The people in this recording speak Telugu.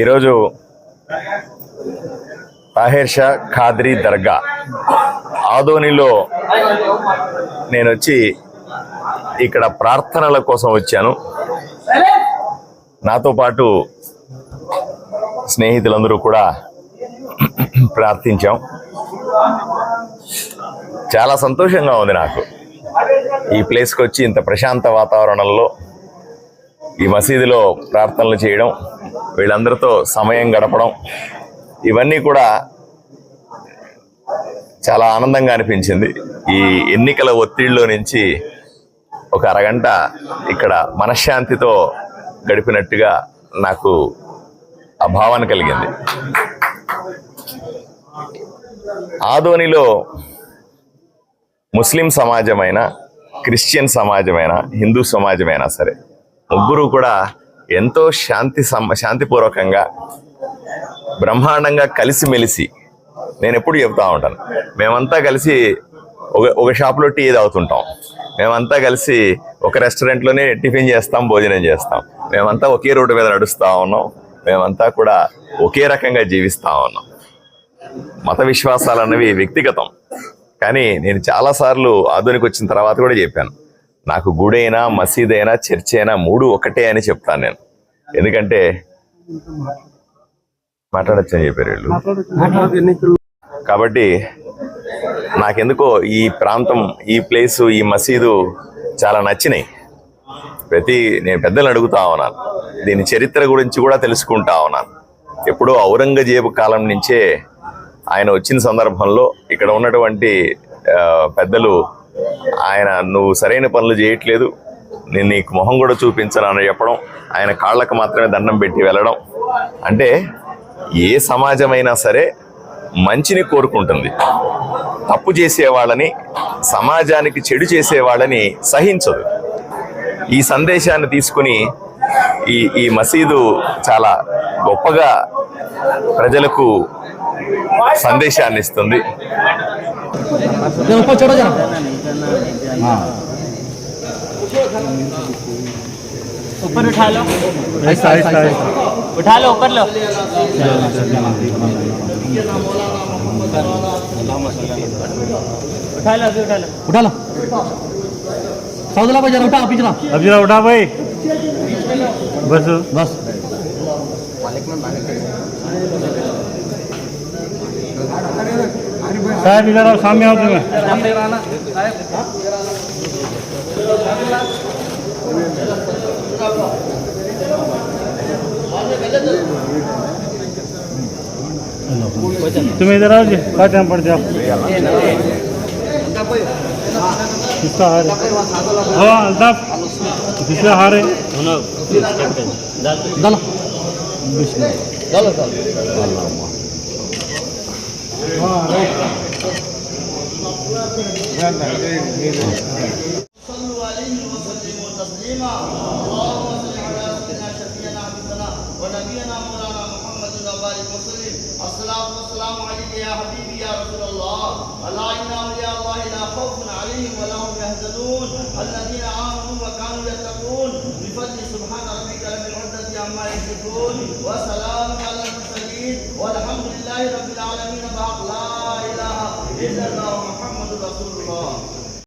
ఈరోజు తాహేర్ షా ఖాద్రీ దర్గా ఆదోనిలో నేను వచ్చి ఇక్కడ ప్రార్థనల కోసం వచ్చాను. నాతో పాటు స్నేహితులందరూ కూడా ప్రార్థించాం. చాలా సంతోషంగా ఉంది నాకు. ఈ ప్లేస్కి వచ్చి ఇంత ప్రశాంత వాతావరణంలో ఈ మసీదులో ప్రార్థనలు చేయడం వీళ్ళందరితో సమయం గడపడం ఇవన్నీ కూడా చాలా ఆనందంగా అనిపించింది. ఈ ఎన్నికల ఒత్తిడిలో నుంచి ఒక అరగంట ఇక్కడ మనశ్శాంతితో గడిపినట్టుగా నాకు ఆ భావన కలిగింది. ఆదోనిలో ముస్లిం సమాజమైన క్రిస్టియన్ సమాజమైన హిందూ సమాజమైనా సరే ముగ్గురు కూడా ఎంతో శాంతి సమ శాంతిపూర్వకంగా బ్రహ్మాండంగా కలిసిమెలిసి నేను ఎప్పుడు చెప్తా ఉంటాను. మేమంతా కలిసి ఒక ఒక షాప్లో టీ తాగుతుంటాం. మేమంతా కలిసి ఒక రెస్టారెంట్లోనే టిఫిన్ చేస్తాం భోజనం చేస్తాం. మేమంతా ఒకే రోడ్డు మీద నడుస్తూ ఉన్నాం. మేమంతా కూడా ఒకే రకంగా జీవిస్తూ ఉన్నాం. మత విశ్వాసాలు అన్నవి వ్యక్తిగతం. కానీ నేను చాలాసార్లు ఆధునిక వచ్చిన తర్వాత కూడా చెప్పాను. నాకు గుడైనా మసీద్ అయినా చర్చ్ అయినా మూడు ఒకటే అని చెప్తాను నేను. ఎందుకంటే మాట్లాడచ్చని చెప్పారు వీళ్ళు. కాబట్టి నాకెందుకో ఈ ప్రాంతం ఈ ప్లేసు ఈ మసీదు చాలా నచ్చినాయి. ప్రతి నేను పెద్దలు అడుగుతా ఉన్నాను. దీని చరిత్ర గురించి కూడా తెలుసుకుంటా ఉన్నాను. ఎప్పుడో ఔరంగజేబు కాలం నుంచే ఆయన వచ్చిన సందర్భంలో ఇక్కడ ఉన్నటువంటి పెద్దలు ఆయన నువ్వు సరైన పనులు చేయట్లేదు. నేను నీకు మొహం కూడా చూపించను అని చెప్పడం ఆయన కాళ్ళకు మాత్రమే దండం పెట్టి వెళ్ళడం. అంటే ఏ సమాజమైనా సరే మంచిని కోరుకుంటుంది. తప్పు చేసేవాళ్ళని సమాజానికి చెడు చేసేవాళ్ళని సహించదు. ఈ సందేశాన్ని తీసుకుని ఈ ఈ మసీదు చాలా గొప్పగా ప్రజలకు సందేశాన్ని ఇస్తుంది. जरा ऊपर चढ़ो जरा। ऊपर उठा लो। ऐसा ऐसा उठा लो ऊपर लो। उठा लो उठा लो। उठा लो। सौदला भाई जरा उठा पिछला अब जरा उठा भाई। बस। बस। साहब इधर आओ सामने आओ तुम्हें। तुम इधर आओ जी क्या टाइम पड़ जाओ किसका हार है। हाँ अल्ताफ किसका हार है। डालो صلوا عليه وسلموا تسليما اللهم صل على سيدنا شفيعنا حبيبنا ونبينا مولانا محمد وبارك وسلم. الصلاه والسلام عليك يا حبيبي يا رسول الله الا ان اولياء الله لا خوف عليهم ولا هم يحزنون الذين امنوا وكانوا يتقون بفضل سبحان ربك رب العزه عما يصفون وسلام على